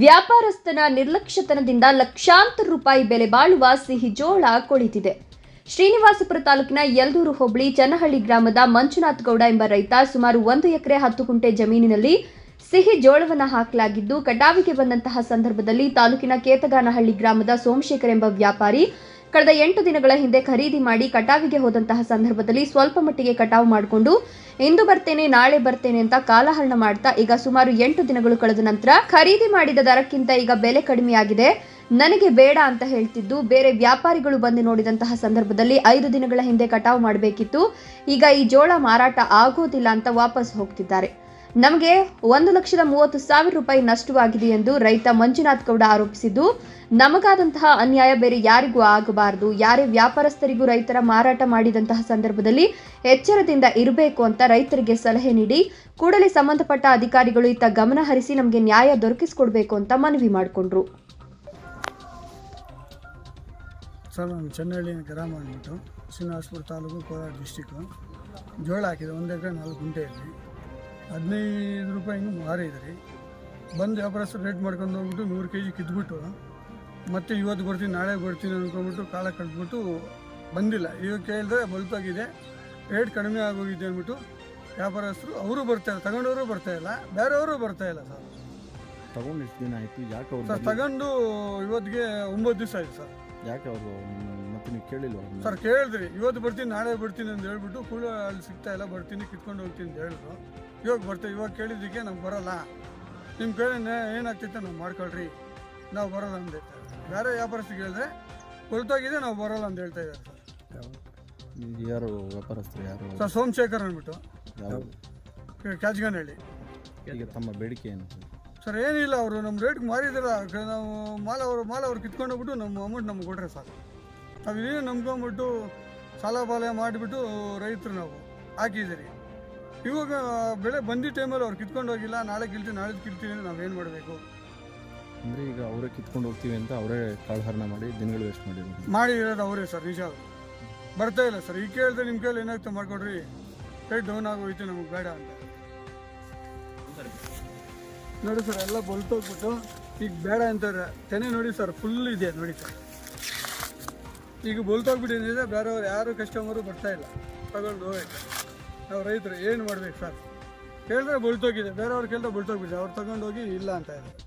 ವ್ಯಾಪಾರಸ್ಥನ ನಿರ್ಲಕ್ಷ್ಯತನದಿಂದ ಲಕ್ಷಾಂತರ ರೂಪಾಯಿ ಬೆಲೆ ಬಾಳುವ ಸಿಹಿ ಜೋಳ ಕೊಳಿತಿದೆ. ಶ್ರೀನಿವಾಸಪುರ ತಾಲೂಕಿನ ಯಲ್ದೂರು ಹೋಬಳಿ ಚನ್ನಹಳ್ಳಿ ಗ್ರಾಮದ ಮಂಜುನಾಥ್ ಗೌಡ ಎಂಬ ರೈತ ಸುಮಾರು ಒಂದು ಎಕರೆ ಹತ್ತು ಗುಂಟೆ ಜಮೀನಿನಲ್ಲಿ ಸಿಹಿ ಜೋಳವನ್ನು ಹಾಕಲಾಗಿದ್ದು, ಕಟಾವಿಗೆ ಬಂದಂತಹ ಸಂದರ್ಭದಲ್ಲಿ ತಾಲೂಕಿನ ಕೇತಗಾನಹಳ್ಳಿ ಗ್ರಾಮದ ಸೋಮಶೇಖರ್ ಎಂಬ ವ್ಯಾಪಾರಿ ಕಳೆದ ಎಂಟು ದಿನಗಳ ಹಿಂದೆ ಖರೀದಿ ಮಾಡಿ ಕಟಾವಿಗೆ ಹೋದಂತಹ ಸಂದರ್ಭದಲ್ಲಿ ಸ್ವಲ್ಪ ಮಟ್ಟಿಗೆ ಕಟಾವು ಮಾಡಿಕೊಂಡು, ಇಂದು ಬರ್ತೇನೆ, ನಾಳೆ ಬರ್ತೇನೆ ಅಂತ ಕಾಲಹರಣ ಮಾಡ್ತಾ ಈಗ ಸುಮಾರು ಎಂಟು ದಿನಗಳು ಕಳೆದ ನಂತರ ಖರೀದಿ ಮಾಡಿದ ದರಕ್ಕಿಂತ ಈಗ ಬೆಲೆ ಕಡಿಮೆಯಾಗಿದೆ. ನನಗೆ ಬೇಡ ಅಂತ ಹೇಳ್ತಿದ್ದು, ಬೇರೆ ವ್ಯಾಪಾರಿಗಳು ಬಂದು ನೋಡಿದಂತಹ ಸಂದರ್ಭದಲ್ಲಿ ಐದು ದಿನಗಳ ಹಿಂದೆ ಕಟಾವು ಮಾಡಬೇಕಿತ್ತು. ಈಗ ಈ ಜೋಳ ಮಾರಾಟ ಆಗೋದಿಲ್ಲ ಅಂತ ವಾಪಸ್ ಹೋಗ್ತಿದ್ದಾರೆ. ನಮಗೆ ಒಂದು ಲಕ್ಷದ ಮೂವತ್ತು ಸಾವಿರ ರೂಪಾಯಿ ನಷ್ಟವಾಗಿದೆ ಎಂದು ರೈತ ಮಂಜುನಾಥ್ ಗೌಡ ಆರೋಪಿಸಿದ್ದು, ನಮಗಾದಂತಹ ಅನ್ಯಾಯ ಬೇರೆ ಯಾರಿಗೂ ಆಗಬಾರದು. ಯಾರೇ ವ್ಯಾಪಾರಸ್ಥರಿಗೂ ರೈತರ ಮಾರಾಟ ಮಾಡಿದಂತಹ ಸಂದರ್ಭದಲ್ಲಿ ಎಚ್ಚರದಿಂದ ಇರಬೇಕು ಅಂತ ರೈತರಿಗೆ ಸಲಹೆ ನೀಡಿ, ಕೂಡಲೇ ಸಂಬಂಧಪಟ್ಟ ಅಧಿಕಾರಿಗಳು ಇತ್ತ ಗಮನ ಹರಿಸಿ ನಮಗೆ ನ್ಯಾಯ ದೊರಕಿಸಿಕೊಡ್ಬೇಕು ಅಂತ ಮನವಿ ಮಾಡಿಕೊಂಡ್ರು. ಸರ್, ನಾನು ಚೆನ್ನಳ್ಳಿ ಗ್ರಾಮ ಅಂದ್ಬಿಟ್ಟು ತಾಲೂಕು ಕೋಲಾರ ಡಿಸ್ಟಿಕ್ಕು ಜೋಳ ಹಾಕಿದೆ, ಒಂದು ಎಕರೆ ನಾಲ್ಕು ಗುಂಟೆಯಲ್ಲಿ. ಹದಿನೈದು ರೂಪಾಯಿ ಹಿಂಗೆ ಮಾರಿದ್ರಿ ರೀ. ಬಂದು ವ್ಯಾಪಾರಸ್ಥರು ರೇಟ್ ಮಾಡ್ಕೊಂಡು ಹೋಗ್ಬಿಟ್ಟು ನೂರು ಕೆ ಜಿ ಕಿದ್ಬಿಟ್ಟು ಮತ್ತೆ ಇವತ್ತು ಬರ್ತೀನಿ ನಾಳೆ ಬರ್ತೀನಿ ಅಂದ್ಕೊಂಡ್ಬಿಟ್ಟು ಕಾಲ ಕಟ್ಬಿಟ್ಟು ಬಂದಿಲ್ಲ. ಇವಾಗ ಕೇಳಿದ್ರೆ ಬಲ್ಪಾಗಿದೆ. ರೇಟ್ ಕಡಿಮೆ ಆಗೋಗಿದೆ ಅಂದ್ಬಿಟ್ಟು ವ್ಯಾಪಾರಸ್ಥರು ಅವರು ಬರ್ತಾ ಇಲ್ಲ ತಗೊಂಡವರು ಬರ್ತಾ ಇಲ್ಲ ಬೇರೆಯವರು ಬರ್ತಾ ಇಲ್ಲ ಸರ್. ತಗೊಂಡು ಎಷ್ಟು ದಿನ ಆಯಿತು ಯಾಕೆ ಅವ್ರು ಸರ್ ತಗೊಂಡು ಇವತ್ತಿಗೆ ಒಂಬತ್ತು ದಿವಸ ಆಯ್ತು ಸರ್. ಯಾಕೆ ಅವರು ಮತ್ತೆ ನೀವು ಕೇಳಿಲ್ಲ ಅವ್ರನ್ನ? ಸರ್ ಕೇಳಿದ್ರಿ. ಇವತ್ತು ಬರ್ತೀನಿ ನಾಳೆ ಬರ್ತೀನಿ ಅಂತ ಹೇಳ್ಬಿಟ್ಟು ಕೂಡ ಅಲ್ಲಿ ಸಿಗ್ತಾ ಇಲ್ಲ ಬರ್ತೀನಿ ಕಿತ್ಕೊಂಡು ಹೋಗ್ತೀನಿ ಅಂತ ಹೇಳಿದ್ರು. ಇವಾಗ ಬರ್ತೇವೆ ಇವಾಗ ಕೇಳಿದ್ದಕ್ಕೆ ನಮ್ಗೆ ಬರೋಲ್ಲ. ನಿಮ್ಮ ಕೇಳಿ ಏನಾಗ್ತೈತೆ ನಾವು ಮಾಡ್ಕೊಳ್ರಿ. ನಾವು ಬರೋಲ್ಲ ಅಂತ ಇದ್ದಾರೆ. ಬೇರೆ ವ್ಯಾಪಾರಸ್ಥಿಗೆ ಹೇಳಿದ್ರೆ ಹೊರತಾಗಿದೆ ನಾವು ಬರೋಲ್ಲ ಅಂತ ಹೇಳ್ತಾ ಇದ್ದಾರೆ ಸರ್. ಇದು ಯಾರು ವ್ಯಾಪಾರಸ್ಥರು ಯಾರು? ಸರ್ ಸೋಮಶೇಖರ್ ಅಂದ್ಬಿಟ್ಟು. ಯಾವ ಹೇಳಿ ಈಗ ತಮ್ಮ ಬೇಡಿಕೆ ಏನು ಸರ್? ಏನಿಲ್ಲ ಅವರು ನಮ್ಮ ರೇಟ್ಗೆ ಮಾರಿದ್ರ. ನಾವು ಮಾಲ ಅವರು ಮಾಲ ಅವ್ರು ಕಿತ್ಕೊಂಡು ಹೋಗ್ಬಿಟ್ಟು ನಮ್ಮ ಅಮೌಂಟ್ ನಮ್ಗೆ ಕೊಡ್ರೆ ಸಾಕು. ನಾವು ಇದೇನು ನಂಬ್ಕೊಂಬಿಟ್ಟು ಸಾಲ ಬಾಲ ಮಾಡಿಬಿಟ್ಟು ರೈತರು ನಾವು ಹಾಕಿದ್ದೀರಿ. ಇವಾಗ ಬೆಳೆ ಬಂದಿದ್ದ ಟೈಮಲ್ಲಿ ಅವ್ರು ಕಿತ್ಕೊಂಡು ಹೋಗಿಲ್ಲ ನಾಳೆ ಕಿಲ್ತೀವಿ ನಾಳೆ ಕಿಲ್ತೀವಿ ಅಂದರೆ ನಾವೇನು ಮಾಡಬೇಕು? ಅಂದರೆ ಈಗ ಅವರೇ ಕಿತ್ಕೊಂಡು ಹೋಗ್ತೀವಿ ಅಂತ ಅವರೇ ಕಾಳಹರಣ ಮಾಡಿ ದಿನಗಳು ವೇಸ್ಟ್ ಮಾಡಿದ್ರು ಮಾಡಿ ಇರೋದು ಅವರೇ ಸರ್ ನಿಜ. ಬರ್ತಾ ಇಲ್ಲ ಸರ್ ಈಗ ಕೇಳಿದ್ರೆ ನಿಮ್ಮ ಕೈಯಲ್ಲಿ ಏನಾಗ್ತದೆ ಮಾಡಿಕೊಡ್ರಿ. ರೇಟ್ ಡೌನ್ ಆಗೋಯ್ತು ನಮಗೆ ಬೇಡ ಅಂತ. ನೋಡಿ ಸರ್ ಎಲ್ಲ ಬಲ್ತೋಗ್ಬಿಟ್ಟು ಈಗ ಬೇಡ ಅಂತಾರೆ. ತೆನೆ ನೋಡಿ ಸರ್ ಫುಲ್ ಇದೆ ನೋಡಿ ಸರ್. ಈಗ ಬಲ್ತೋಗ್ಬಿಟ್ಟಿದೆ ಬೇರೆಯವ್ರು ಯಾರು ಕಸ್ಟಮರು ಬರ್ತಾ ಇಲ್ಲ. ತಗೊಂಡು ಹೋಗಕ್ಕೆ ನಾವು ರೈತರು ಏನು ಮಾಡ್ಬೇಕು ಸರ್? ಕೇಳಿದ್ರೆ ಬುಳ್ತೋಗಿದೆ, ಬೇರೆಯವ್ರು ಕೇಳಿದ್ರೆ ಬುಳ್ತೋಗಿದೆ, ಅವ್ರು ತಗೊಂಡೋಗಿ ಇಲ್ಲ ಅಂತ ಇದ್ದಾರೆ